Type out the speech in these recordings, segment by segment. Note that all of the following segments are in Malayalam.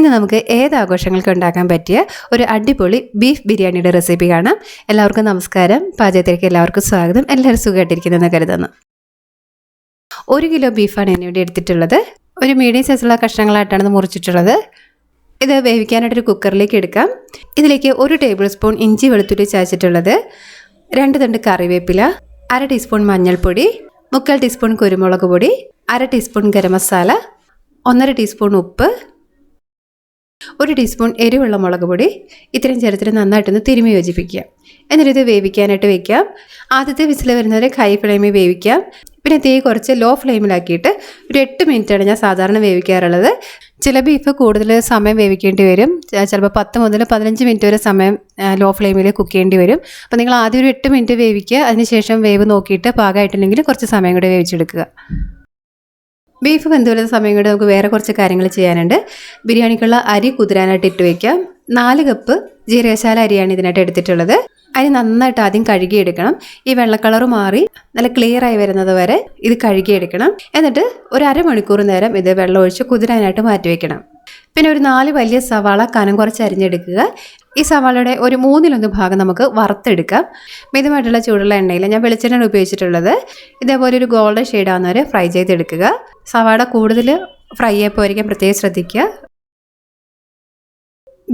ഇനി നമുക്ക് ഏത് ആഘോഷങ്ങൾക്ക് ഉണ്ടാക്കാൻ പറ്റിയ ഒരു അടിപൊളി ബീഫ് ബിരിയാണിയുടെ റെസിപ്പി കാണാം. എല്ലാവർക്കും നമസ്കാരം. പാചകത്തിലേക്ക് എല്ലാവർക്കും സ്വാഗതം. എല്ലാവരും സുഖമായിട്ടിരിക്കുന്നെന്ന് കരുതുന്നു. ഒരു കിലോ ബീഫാണ് എന്നിവിടെ എടുത്തിട്ടുള്ളത്. ഒരു മീഡിയം സൈസുള്ള കഷ്ണങ്ങളായിട്ടാണ് മുറിച്ചിട്ടുള്ളത്. ഇത് വേവിക്കാനായിട്ടൊരു കുക്കറിലേക്ക് എടുക്കാം. ഇതിലേക്ക് ഒരു ടേബിൾ സ്പൂൺ ഇഞ്ചി വെളുത്തുള്ളി ചായച്ചിട്ടുള്ളത് രണ്ട് തണ്ട് കറിവേപ്പില അര ടീസ്പൂൺ മഞ്ഞൾപ്പൊടി മുക്കാൽ ടീസ്പൂൺ കുരുമുളക് പൊടി അര ടീസ്പൂൺ ഗരം മസാല ഒന്നര ടീസ്പൂൺ ഉപ്പ് ഒരു ടീസ്പൂൺ എരിവുള്ള മുളക് പൊടി ഇത്രയും ചേർത്തിട്ട് നന്നായിട്ടൊന്ന് തിരുമി യോജിപ്പിക്കുക. എന്നിട്ട് ഇത് വേവിക്കാനായിട്ട് വെക്കാം ആദ്യത്തെ വിസിൽ വരുന്നവരെ ഹൈ ഫ്ലെയിമിൽ വേവിക്കാം പിന്നെ തീ കുറച്ച് ലോ ഫ്ലെയിമിലാക്കിയിട്ട് ഒരു എട്ട് മിനിറ്റാണ് ഞാൻ സാധാരണ വേവിക്കാറുള്ളത്. ചില ബീഫ് കൂടുതൽ സമയം വേവിക്കേണ്ടി വരും. ചിലപ്പോൾ പത്ത് മുതൽ പതിനഞ്ച് മിനിറ്റ് വരെ സമയം ലോ ഫ്ലെയിമിൽ കുക്ക് ചെയ്യേണ്ടി വരും. അപ്പോൾ നിങ്ങൾ ആദ്യം ഒരു എട്ട് മിനിറ്റ് വേവിക്കുക. അതിനുശേഷം വേവ് നോക്കിയിട്ട് പാകമായിട്ടുണ്ടെങ്കിൽ കുറച്ച് സമയം കൂടി വേവിച്ചെടുക്കുക. ബീഫ് വെന്ത് വരുന്ന സമയം കൊണ്ട് നമുക്ക് വേറെ കുറച്ച് കാര്യങ്ങൾ ചെയ്യാനുണ്ട്. ബിരിയാണിക്കുള്ള അരി കുതിരാനായിട്ട് ഇട്ട് വയ്ക്കാം നാല് കപ്പ് ജീരകശാല അരിയാണ് ഇതിനായിട്ട് എടുത്തിട്ടുള്ളത്. അരി നന്നായിട്ട് ആദ്യം കഴുകിയെടുക്കണം. ഈ വെള്ളക്കളർ കളർ മാറി നല്ല ക്ലിയർ ആയി വരുന്നത് വരെ ഇത് കഴുകിയെടുക്കണം. എന്നിട്ട് ഒരു അരമണിക്കൂർ നേരം ഇത് വെള്ളം ഒഴിച്ച് കുതിരാനായിട്ട് മാറ്റി വയ്ക്കണം പിന്നെ ഒരു നാല് വലിയ സവാള കനം കുറച്ച് അരിഞ്ഞെടുക്കുക. ഈ സവാളയുടെ ഒരു മൂന്നിലൊന്ന് ഭാഗം നമുക്ക് വറുത്തെടുക്കാം. മിതമായിട്ടുള്ള ചൂടുള്ള എണ്ണയിൽ ഞാൻ വെളിച്ചെണ്ണ ഉപയോഗിച്ചിട്ടുള്ളത്. ഇതേപോലെ ഒരു ഗോൾഡൻ ഷെയ്ഡ് ആവുന്നവരെ ഫ്രൈ ചെയ്തെടുക്കുക. സവാള കൂടുതൽ ഫ്രൈ ആയിപ്പോയിരിക്കാൻ പ്രത്യേകം ശ്രദ്ധിക്കുക.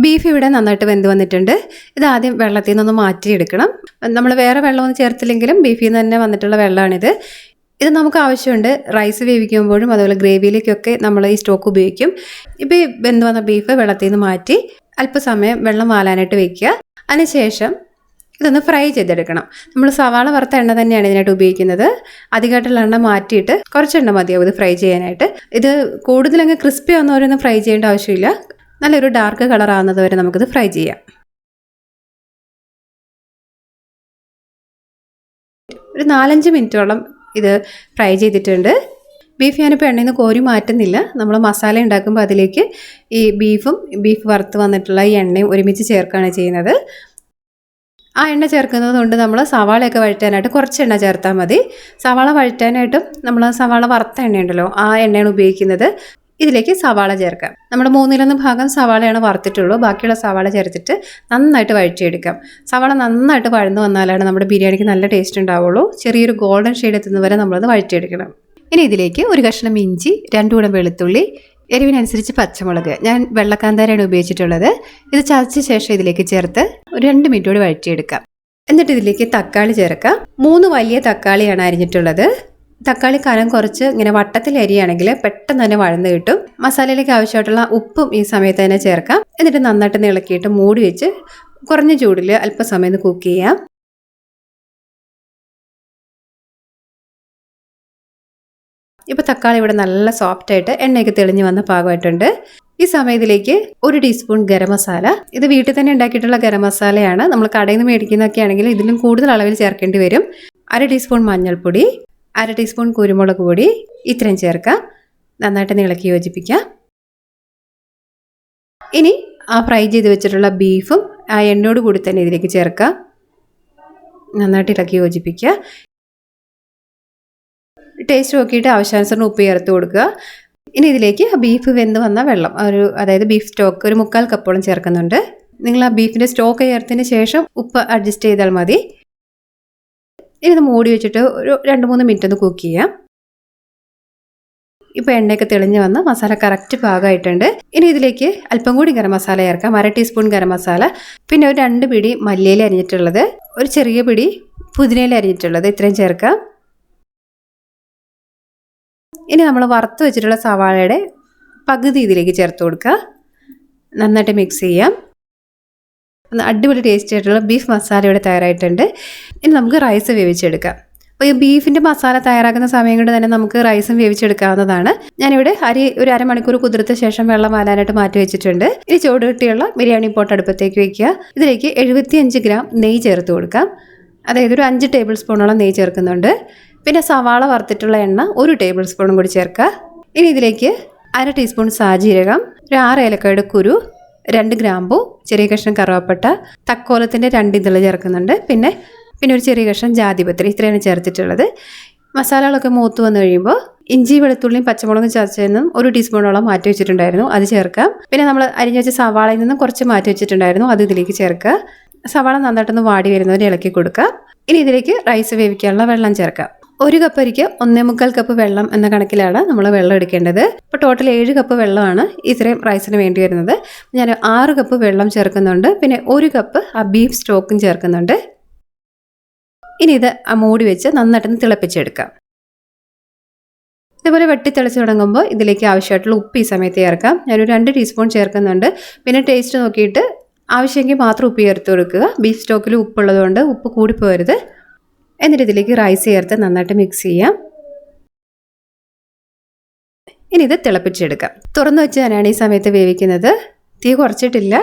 ബീഫ് ഇവിടെ നന്നായിട്ട് വെന്ത് വന്നിട്ടുണ്ട്. ഇത് ആദ്യം വെള്ളത്തിൽ നിന്നൊന്ന് മാറ്റിയെടുക്കണം. നമ്മൾ വേറെ വെള്ളമൊന്നും ചേർത്തില്ലെങ്കിലും ബീഫിൽ നിന്ന് തന്നെ വന്നിട്ടുള്ള വെള്ളമാണിത്. ഇത് നമുക്ക് ആവശ്യമുണ്ട്. റൈസ് വേവിക്കുമ്പോഴും അതുപോലെ ഗ്രേവിയിലേക്കൊക്കെ നമ്മൾ ഈ സ്റ്റോക്ക് ഉപയോഗിക്കും. ഇപ്പോൾ ഈ വെന്ത് വന്ന ബീഫ് വെള്ളത്തിൽ നിന്ന് മാറ്റി അല്പസമയം വെള്ളം വാലാനായിട്ട് വെക്കുക. അതിനുശേഷം ഇതൊന്ന് ഫ്രൈ ചെയ്തെടുക്കണം. നമ്മൾ സവാള വറുത്ത എണ്ണ തന്നെയാണ് ഇതിനായിട്ട് ഉപയോഗിക്കുന്നത്. അധികമായിട്ടുള്ള എണ്ണ മാറ്റിയിട്ട് കുറച്ച് എണ്ണ മതിയാവും ഇത് ഫ്രൈ ചെയ്യാനായിട്ട്. ഇത് കൂടുതലങ്ങ് ക്രിസ്പി ആവുന്നവരൊന്നും ഫ്രൈ ചെയ്യേണ്ട ആവശ്യമില്ല. നല്ലൊരു ഡാർക്ക് കളർ ആവുന്നത് വരെ നമുക്കിത് ഫ്രൈ ചെയ്യാം. ഒരു നാലഞ്ച് മിനിറ്റോളം ഇത് ഫ്രൈ ചെയ്തിട്ടുണ്ട്. ബീഫ് ഞാനിപ്പോൾ എണ്ണയിൽ നിന്ന് കോരി മാറ്റുന്നില്ല. നമ്മൾ മസാല ഉണ്ടാക്കുമ്പോൾ അതിലേക്ക് ഈ ബീഫും ബീഫ് വറുത്ത് വന്നിട്ടുള്ള ഈ എണ്ണയും ഒരുമിച്ച് ചേർക്കുകയാണ് ചെയ്യുന്നത്. ആ എണ്ണ ചേർക്കുന്നത് കൊണ്ട് നമ്മൾ സവാളയൊക്കെ വഴറ്റാനായിട്ട് കുറച്ച് എണ്ണ ചേർത്താൽ മതി. സവാള വഴറ്റാനായിട്ടും നമ്മൾ സവാള വറുത്ത എണ്ണയുണ്ടല്ലോ ആ എണ്ണയാണ് ഉപയോഗിക്കുന്നത്. ഇതിലേക്ക് സവാള ചേർക്കാം. നമ്മൾ മൂന്നിലൊന്ന് ഭാഗം സവാളയാണ് വറുത്തിട്ടുള്ളൂ. ബാക്കിയുള്ള സവാള ചേർത്തിട്ട് നന്നായിട്ട് വഴറ്റിയെടുക്കാം. സവാള നന്നായിട്ട് വഴന്നു വന്നാലാണ് നമ്മുടെ ബിരിയാണിക്ക് നല്ല ടേസ്റ്റ് ഉണ്ടാവുള്ളൂ. ചെറിയൊരു ഗോൾഡൻ ഷെയ്ഡ് എത്തുന്നവരെ നമ്മളത് വഴറ്റിയെടുക്കണം. ഇനി ഇതിലേക്ക് ഒരു കഷ്ണം ഇഞ്ചി രണ്ടു കൂടം വെളുത്തുള്ളി എരിവിനനുസരിച്ച് പച്ചമുളക്. ഞാൻ വെള്ളക്കാന്താരാണ് ഉപയോഗിച്ചിട്ടുള്ളത്. ഇത് ചതച്ച ശേഷം ഇതിലേക്ക് ചേർത്ത് ഒരു രണ്ട് മിനിറ്റ് കൂടി വഴറ്റിയെടുക്കാം. എന്നിട്ട് ഇതിലേക്ക് തക്കാളി ചേർക്കാം. മൂന്ന് വലിയ തക്കാളിയാണ് അരിഞ്ഞിട്ടുള്ളത്. തക്കാളി കനം കുറച്ച് ഇങ്ങനെ വട്ടത്തിൽ അരിയാണെങ്കിൽ പെട്ടെന്ന് തന്നെ വഴന്ന് കിട്ടും. മസാലയിലേക്ക് ആവശ്യമായിട്ടുള്ള ഉപ്പും ഈ സമയത്ത് തന്നെ ചേർക്കാം. എന്നിട്ട് നന്നായിട്ട് ഇളക്കിയിട്ട് മൂടി വെച്ച് കുറഞ്ഞ ചൂടിൽ അല്പസമയം കുക്ക് ചെയ്യാം. ഇപ്പോൾ തക്കാളി ഇവിടെ നല്ല സോഫ്റ്റ് ആയിട്ട് എണ്ണയൊക്കെ തെളിഞ്ഞ് വന്ന പാകമായിട്ടുണ്ട്. ഈ സമയത്തിലേക്ക് ഒരു ടീസ്പൂൺ ഗരം മസാല. ഇത് വീട്ടിൽ തന്നെ ഉണ്ടാക്കിയിട്ടുള്ള ഗരം മസാലയാണ്. നമ്മൾ കടയിൽ നിന്ന് മേടിക്കുന്നതൊക്കെ ആണെങ്കിൽ ഇതിലും കൂടുതൽ അളവിൽ ചേർക്കേണ്ടി വരും. അര ടീസ്പൂൺ മഞ്ഞൾപ്പൊടി അര ടീസ്പൂൺ കുരുമുളക് പൊടി ഇത്രയും ചേർക്കാം നന്നായിട്ട് ഇളക്കി യോജിപ്പിക്കാം ഇനി ആ ഫ്രൈ ചെയ്ത് വെച്ചിട്ടുള്ള ബീഫും ആ എണ്ണയോട് കൂടി തന്നെ ഇതിലേക്ക് ചേർക്കാം നന്നായിട്ട് ഇളക്കി യോജിപ്പിക്കുക. ടേസ്റ്റ് നോക്കിയിട്ട് ആവശ്യാനുസരണം ഉപ്പ് ചേർത്ത് കൊടുക്കുക. ഇനി ഇതിലേക്ക് ബീഫ് വെന്ത് വന്ന വെള്ളം ഒരു അതായത് ബീഫ് സ്റ്റോക്ക് ഒരു മുക്കാൽ കപ്പോളം ചേർക്കുന്നുണ്ട്. നിങ്ങൾ ആ ബീഫിന്റെ സ്റ്റോക്ക് ചേർത്തതിന് ശേഷം ഉപ്പ് അഡ്ജസ്റ്റ് ചെയ്താൽ മതി. ഇനി ഇത് മൂടി വെച്ചിട്ട് ഒരു രണ്ട് മൂന്ന് മിനിറ്റ് ഒന്ന് കുക്ക് ചെയ്യാം. ഇപ്പോൾ എണ്ണയൊക്കെ തെളിഞ്ഞ് വന്ന് മസാല കറക്റ്റ് പാകമായിട്ടുണ്ട്. ഇനി ഇതിലേക്ക് അല്പം കൂടി ഗരം മസാല ചേർക്കാം. അര ടീസ്പൂൺ ഗരം മസാല. പിന്നെ ഒരു രണ്ട് പിടി മല്ലിയിൽ അരിഞ്ഞിട്ടുള്ളത്. ഒരു ചെറിയ പിടി പുതിനയിൽ അരിഞ്ഞിട്ടുള്ളത്. ഇത്രയും ചേർക്കാം. ഇനി നമ്മൾ വറുത്ത് വെച്ചിട്ടുള്ള സവാളയുടെ പകുതി ഇതിലേക്ക് ചേർത്ത് കൊടുക്കുക. നന്നായിട്ട് മിക്സ് ചെയ്യാം. അടിപൊളി ടേസ്റ്റ് ആയിട്ടുള്ള ബീഫ് മസാല ഇവിടെ തയ്യാറായിട്ടുണ്ട്. ഇനി നമുക്ക് റൈസ് വേവിച്ചെടുക്കാം. അപ്പോൾ ഈ ബീഫിന്റെ മസാല തയ്യാറാക്കുന്ന സമയം കൊണ്ട് തന്നെ നമുക്ക് റൈസും വേവിച്ചെടുക്കാവുന്നതാണ്. ഞാനിവിടെ അരി ഒരു അരമണിക്കൂർ കുതിർത്ത ശേഷം വെള്ളം വാലാനായിട്ട് മാറ്റി വെച്ചിട്ടുണ്ട്. ഇനി ചൂട് കിട്ടിയുള്ള ബിരിയാണി പോട്ട് അടുപ്പത്തേക്ക് വെക്കുക. ഇതിലേക്ക് എഴുപത്തിയഞ്ച് ഗ്രാം നെയ്യ് ചേർത്ത് കൊടുക്കാം. അതായത് ഒരു അഞ്ച് ടേബിൾ സ്പൂണോളം നെയ്യ് ചേർക്കുന്നുണ്ട്. പിന്നെ സവാള വറുത്തിട്ടുള്ള എണ്ണ ഒരു ടേബിൾ സ്പൂണും കൂടി ചേർക്കുക. ഇനി ഇതിലേക്ക് അര ടീസ്പൂൺ സാജീരകം ഒരു ആറ് ഏലക്കയുടെ കുരു രണ്ട് ഗ്രാമ്പു ചെറിയ കഷ്ണം കറുവപ്പട്ട തക്കോലത്തിന്റെ രണ്ട് ഇതൾ ചേർക്കുന്നുണ്ട്. പിന്നെ പിന്നെ ഒരു ചെറിയ കഷ്ണം ജാതിപത്രി ഇത്രയാണ് ചേർത്തിട്ടുള്ളത്. മസാലകളൊക്കെ മൂത്ത് വന്നു കഴിയുമ്പോൾ ഇഞ്ചി വെളുത്തുള്ളിയും പച്ചമുളകും ചതച്ചതിൽ നിന്നും ഒരു ടീസ്പൂണോളം മാറ്റി വെച്ചിട്ടുണ്ടായിരുന്നു. അത് ചേർക്കാം പിന്നെ നമ്മൾ അരിഞ്ഞു വെച്ച സവാളയിൽ നിന്നും കുറച്ച് മാറ്റി വെച്ചിട്ടുണ്ടായിരുന്നു. അത് ഇതിലേക്ക് ചേർക്കുക. സവാള നന്നായിട്ടൊന്ന് വാടി വരുന്നവരെ ഇളക്കി കൊടുക്കുക. ഇനി ഇതിലേക്ക് റൈസ് വേവിക്കാനുള്ള വെള്ളം ചേർക്കാം ഒരു കപ്പ് അരിക്ക് ഒന്നേ മുക്കാൽ കപ്പ് വെള്ളം എന്ന കണക്കിലാണ് നമ്മൾ വെള്ളം എടുക്കേണ്ടത്. ഇപ്പൊ ടോട്ടൽ ഏഴ് കപ്പ് വെള്ളമാണ് ഇത്രയും റൈസിന് വേണ്ടി വരുന്നത്. ഞാൻ ആറ് കപ്പ് വെള്ളം ചേർക്കുന്നുണ്ട്. പിന്നെ ഒരു കപ്പ് ആ ബീഫ് സ്റ്റോക്കും ചേർക്കുന്നുണ്ട്. ഇനി ഇത് ആ മൂടി വെച്ച് നന്നായിട്ടൊന്ന് തിളപ്പിച്ചെടുക്കാം. ഇതുപോലെ വെട്ടി തിളച്ച് തുടങ്ങുമ്പോൾ ഇതിലേക്ക് ആവശ്യമായിട്ടുള്ള ഉപ്പ് ഈ സമയത്ത് ചേർക്കാം. ഞാനൊരു രണ്ട് ടീസ്പൂൺ ചേർക്കുന്നുണ്ട്. പിന്നെ ടേസ്റ്റ് നോക്കിയിട്ട് ആവശ്യമെങ്കിൽ മാത്രം ഉപ്പ് ചേർത്ത് കൊടുക്കുക. ബീഫ് സ്റ്റോക്കിൽ ഉപ്പുള്ളതുകൊണ്ട് ഉപ്പ് കൂടിപ്പോരുത് എന്നിട്ട് ഇതിലേക്ക് റൈസ് ചേർത്ത് നന്നായിട്ട് മിക്സ് ചെയ്യാം. ഇനി ഇത് തിളപ്പിച്ചെടുക്കാം. തുറന്നു വെച്ച് തന്നെയാണ് ഈ സമയത്ത് വേവിക്കുന്നത്. തീ കുറച്ചിട്ടില്ല.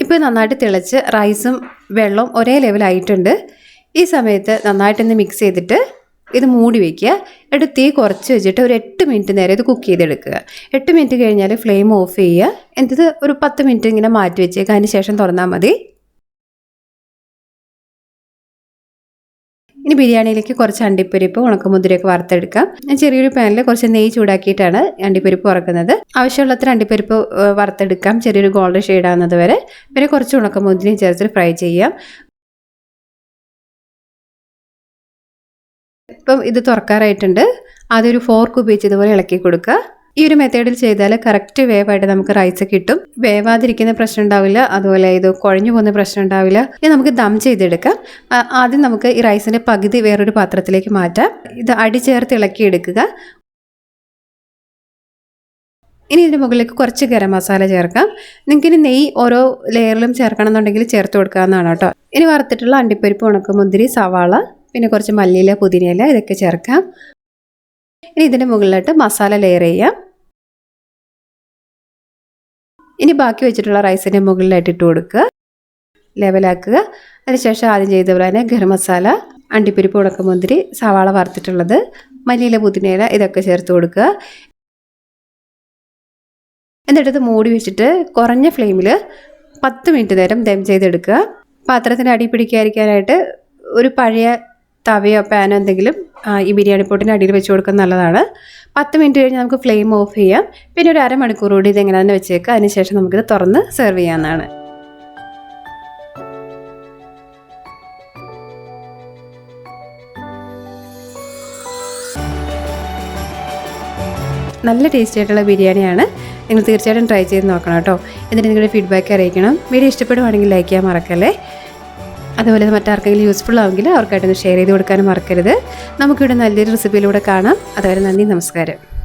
ഇപ്പോൾ നന്നായിട്ട് തിളച്ച് റൈസും വെള്ളവും ഒരേ ലെവലായിട്ടുണ്ട് ഈ സമയത്ത് നന്നായിട്ടൊന്ന് മിക്സ് ചെയ്തിട്ട് ഇത് മൂടി വയ്ക്കുക എന്നിട്ട് തീ കുറച്ച് വെച്ചിട്ട് ഒരു എട്ട് മിനിറ്റ് നേരം ഇത് കുക്ക് ചെയ്തെടുക്കുക. എട്ട് മിനിറ്റ് കഴിഞ്ഞാൽ ഫ്ലെയിം ഓഫ് ചെയ്യുക. എന്നിട്ട് ഒരു പത്ത് മിനിറ്റ് ഇങ്ങനെ മാറ്റി വെച്ചേക്കുക. അതിന് ശേഷം തുറന്നാൽ മതി. ഇനി ബിരിയാണിയിലേക്ക് കുറച്ച് അണ്ടിപ്പരിപ്പ് ഉണക്കമുന്തിരിയൊക്കെ വറുത്തെടുക്കാം. ഞാൻ ചെറിയൊരു പാനിൽ കുറച്ച് നെയ്യ് ചൂടാക്കിയിട്ടാണ് അണ്ടിപ്പരിപ്പ് വറക്കുന്നത്. ആവശ്യമുള്ളത്ര അണ്ടിപ്പരിപ്പ് വറുത്തെടുക്കാം. ചെറിയൊരു ഗോൾഡൻ ഷെയ്ഡ് ആകുന്നത് വരെ. പിന്നെ കുറച്ച് ഉണക്കമുന്തിരിയും ചേർത്ത് ഫ്രൈ ചെയ്യാം. ഇപ്പം ഇത് തുറക്കാറായിട്ടുണ്ട്. ആദ്യം ഒരു ഫോർക്ക് ഉപയോഗിച്ച് ഇതുപോലെ ഇളക്കി കൊടുക്കുക. ഈ ഒരു മെത്തേഡിൽ ചെയ്താൽ കറക്റ്റ് വേവായിട്ട് നമുക്ക് റൈസ് കിട്ടും. വേവാതിരിക്കുന്ന പ്രശ്നം ഉണ്ടാവില്ല. അതുപോലെ ഇത് കുഴഞ്ഞു പോകുന്ന പ്രശ്നം ഉണ്ടാവില്ല. ഇനി നമുക്ക് ദം ചെയ്തെടുക്കാം. ആദ്യം നമുക്ക് ഈ റൈസിന്റെ പകുതി വേറൊരു പാത്രത്തിലേക്ക് മാറ്റാം. ഇത് അടി ചേർത്ത് ഇളക്കി എടുക്കുക. ഇനി ഇതിന്റെ മുകളിലേക്ക് കുറച്ച് ഗരം മസാല ചേർക്കാം. നിങ്ങൾക്ക് ഇനി നെയ്യ് ഓരോ ലെയറിലും ചേർക്കണം എന്നുണ്ടെങ്കിൽ ചേർത്ത് കൊടുക്കാവുന്നതാണ് കേട്ടോ. ഇനി വറുത്തിട്ടുള്ള അണ്ടിപ്പരിപ്പ് ഉണക്ക മുന്തിരി സവാള പിന്നെ കുറച്ച് മല്ലിയില പുതിനയില ഇതൊക്കെ ചേർക്കാം. ഇനി ഇതിന്റെ മുകളിലായിട്ട് മസാല ലെയർ ചെയ്യാം. ഇനി ബാക്കി വെച്ചിട്ടുള്ള റൈസിന്റെ മുകളിലായിട്ട് ഇട്ട് കൊടുക്കുക. ലെവലാക്കുക. അതിനുശേഷം ആദ്യം ചെയ്ത പോലെ തന്നെ ഗരം മസാല അണ്ടിപ്പരിപ്പ് ഉണക്കമുന്തിരി സവാള വറുത്തിട്ടുള്ളത് മല്ലിയില പുതിനയില ഇതൊക്കെ ചേർത്ത് കൊടുക്കുക. എന്നിട്ടത് മൂടി വെച്ചിട്ട് കുറഞ്ഞ ഫ്ലെയിമിൽ പത്ത് മിനിറ്റ് നേരം ദം ചെയ്തെടുക്കുക. പാത്രത്തിന് അടി പിടിക്കാതിരിക്കാനായിട്ട് ഒരു പഴയ തവയോ പാനോ എന്തെങ്കിലും ഈ ബിരിയാണി പൊട്ടിന്റെ അടിയിൽ വെച്ച് കൊടുക്കുന്നത് നല്ലതാണ്. പത്ത് മിനിറ്റ് കഴിഞ്ഞ് നമുക്ക് ഫ്ലെയിം ഓഫ് ചെയ്യാം. പിന്നെ ഒരു അരമണിക്കൂർ കൂടി ഇത് എങ്ങനെയാണെന്ന് വെച്ചേക്കുക അതിനുശേഷം നമുക്കിത് തുറന്ന് സെർവ് ചെയ്യാവുന്നതാണ്. നല്ല ടേസ്റ്റി ആയിട്ടുള്ള ബിരിയാണിയാണ്. നിങ്ങൾ തീർച്ചയായിട്ടും ട്രൈ ചെയ്ത് നോക്കണം കേട്ടോ. എന്നിട്ട് നിങ്ങളുടെ ഫീഡ്ബാക്ക് അറിയിക്കണം. വീഡിയോ ഇഷ്ടപ്പെടുവാണെങ്കിൽ ലൈക്ക് ചെയ്യാൻ മറക്കല്ലേ? അതുപോലെ മറ്റാർക്കെങ്കിലും യൂസ്ഫുൾ ആവുമെങ്കിൽ അവർക്കായിട്ടൊന്ന് ഷെയർ ചെയ്ത് കൊടുക്കാനും മറക്കരുത്. നമുക്കിവിടെ നല്ലൊരു റെസിപ്പിയിലൂടെ കാണാം. അതുവരെ നന്ദി നമസ്കാരം.